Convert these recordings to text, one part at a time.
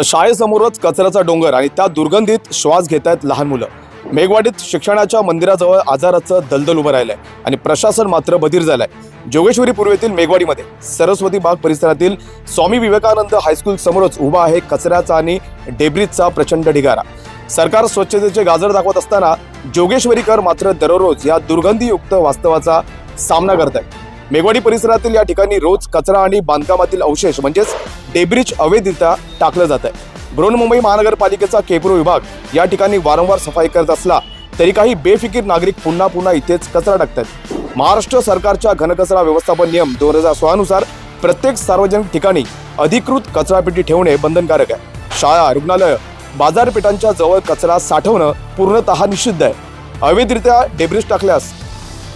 तर शाळेसमोरच कचऱ्याचा डोंगर आणि त्या दुर्गंधीत श्वास घेत आहेत लहान मुलं. मेघवाडीत शिक्षणाच्या मंदिराजवळ आजाराचं दलदल उभं राहिलंय आणि प्रशासन मात्र बधीर झालंय. जोगेश्वरी पूर्वेतील मेघवाडीमध्ये सरस्वती बाग परिसरातील स्वामी विवेकानंद हायस्कूल समोरच उभा आहे कचऱ्याचा आणि डेब्रिजचा प्रचंड ढिगारा. सरकार स्वच्छतेचे गाजर दाखवत असताना जोगेश्वरीकर मात्र दररोज या दुर्गंधीयुक्त वास्तवाचा सामना करत आहेत मेघवाडी परिसरातील या ठिकाणी रोज कचरा आणि बांधकामातील अवशेष म्हणजेच डेब्रिज अवैधरित्या टाकलं जात आहे. बृहन्मुंबई महानगरपालिकेचा केपरो विभाग या ठिकाणी वारंवार सफाई करत असला तरी काही बेफिकीर नागरिक पुन्हा पुन्हा इथेच कचरा टाकतात. महाराष्ट्र सरकारच्या घनकचरा व्यवस्थापन नियम दोन हजार सोळानुसार प्रत्येक सार्वजनिक ठिकाणी अधिकृत कचरापेटी ठेवणे बंधनकारक आहे. शाळा रुग्णालय बाजारपेठांच्या जवळ कचरा साठवणं पूर्णतः निषिद्ध आहे. अवैधरित्या डेब्रिज टाकल्यास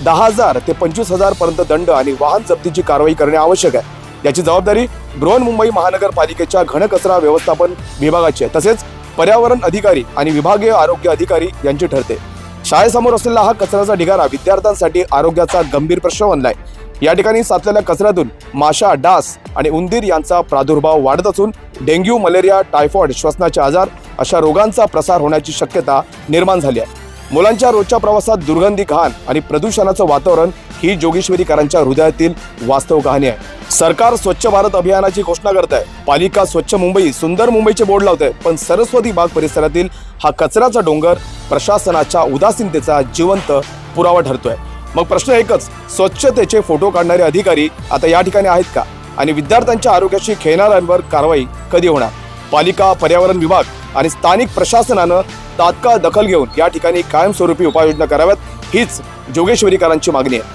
दहा हजार ते पंचवीस हजार पर्यंत दंड आणि वाहन जप्तीची कारवाई करणे आवश्यक आहे. याची जबाबदारी बृहन्मुंबई महानगरपालिकेच्या घनकचरा व्यवस्थापन विभागाची आहे. तसेच पर्यावरण अधिकारी आणि विभागीय आरोग्य अधिकारी यांची ठरते. शाळेसमोर असलेला हा कचऱ्याचा ढिगारा विद्यार्थ्यांसाठी आरोग्याचा गंभीर प्रश्न बनलाय. या ठिकाणी साचलेल्या कचऱ्यातून माशा डास आणि उंदीर यांचा प्रादुर्भाव वाढत असून डेंग्यू मलेरिया टायफॉइड श्वसनाचे आजार अशा रोगांचा प्रसार होण्याची शक्यता निर्माण झाली आहे. मुलांच्या रोजच्या प्रवासात दुर्गंधी घाण आणि प्रदूषणाचं वातावरण ही जोगेश्वरीकरांच्या हृदयातील वास्तव कहाणी आहे. सरकार स्वच्छ भारत अभियानाची घोषणा करत आहे पालिका स्वच्छ मुंबई सुंदर मुंबईचे बोर्ड लावते पण सरस्वती बाग परिसरातील हा कचऱ्याचा डोंगर प्रशासनाच्या उदासीनतेचा जिवंत पुरावा ठरतोय. मग प्रश्न एकच स्वच्छतेचे फोटो काढणारे अधिकारी आता या ठिकाणी आहेत का? आणि विद्यार्थ्यांच्या आरोग्याशी खेळणाऱ्यांवर कारवाई कधी होणार? पालिका पर्यावरण विभाग आणि स्थानिक प्रशासनानं तात्काळ दखल घेऊन या ठिकाणी कायमस्वरूपी उपाययोजना कराव्यात हीच जोगेश्वरीकरांची मागणी आहे.